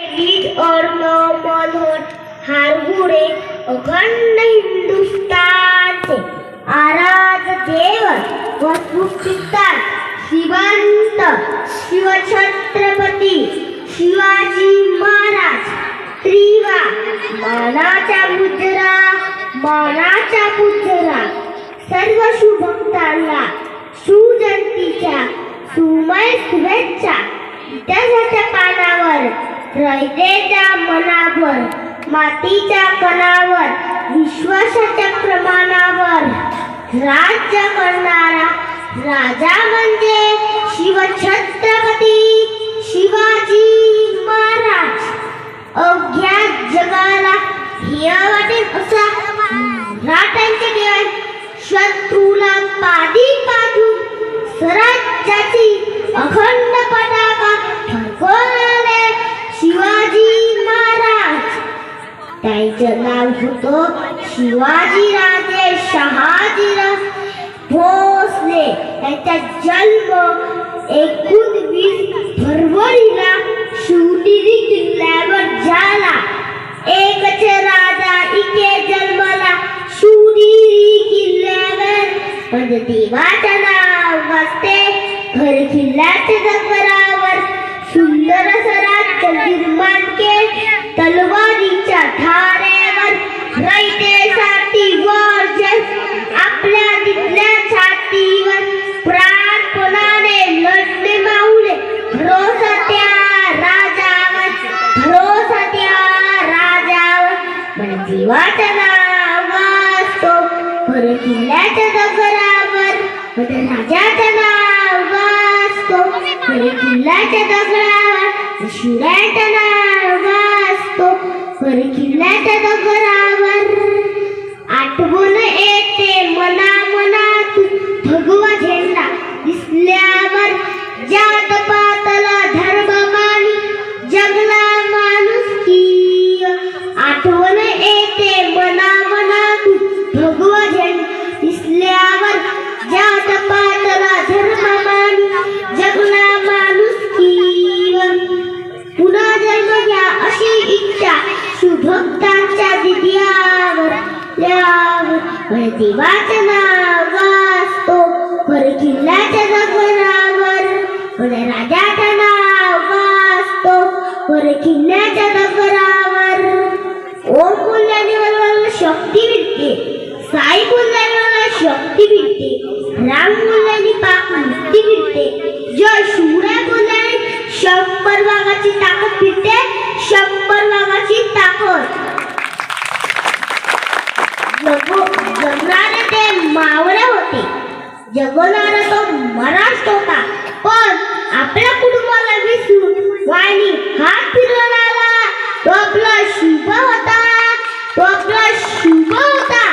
Lead और no Manohar हारगुडे अखंड हिंदुस्तान से आराध देव व शिवंत शिवछत्रपती शिवाजी महाराज। त्रिवा मानाचा मुद्रा मानाचा मुद्रा सर्व शुभक्तांना सुजयंतीच्या सुमय शुभेच्छा इतिहासाच्या पानावर रयतेच्या मनावर मातीच्या कणावर विश्वासाच्या प्रमाणावर. राज्य करणारा राजा म्हणजे शिवछत्रपती शिवाजी महाराज. अवघ्या जगाला हिया वाटेल असा. मराठ्यांचे देवान शत्रूला पादी पादी त्यांचं नाव होतं शिवाजी राजे शहाजीराव भोसले त्यांचा जन्म एकोणवीस फरवरीला शिवनेरी किल्ल्यावर झाला एकच राजा इथे जन्मला शिवनेरी किल्ल्यावर पण देवाचं नाव वाजते घर किल्ल्याच्या दगडावर, सुंदर असं राज्य निर्माण केले तलवारीच्या पण जीवाचं नाव वाचतो खरं किल्ल्याच्या दगडावर पण राजाचं नाव वासतो खरं किल्ल्याच्या दगडावर शिराचं नाव वाचतो खरं किल्ल्याच्या दगडावर. आठवण येते यावर देवाचं नाव वाचतो खरं किल्ल्याच्या दगडावर खरं राजाचं नाव वाचतो खरं किल्ल्याच्या दगडावर ओम बोलल्याने मला शक्ती भेटते साई बोलल्याने मला शक्ती भेटते राम बोलल्याने पाक मुक्ती भेटते जय शिवराय बोलल्याने शंभर वाघाची ताकद भेटते शंभर वाघाची ताकद जगो जगणारे ते मावळे होते. जगवणारा तो महाराष्ट्र होता. पण आपल्या कुटुंबाला विसरून वाणी हात फिरवणारा तो आपला शुभ होता. तो आपला शुभ होता.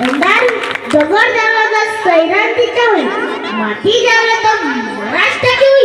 अंधार दगड तर सैरांतीचा होईल माती जावला तर महाराष्ट्राची होईल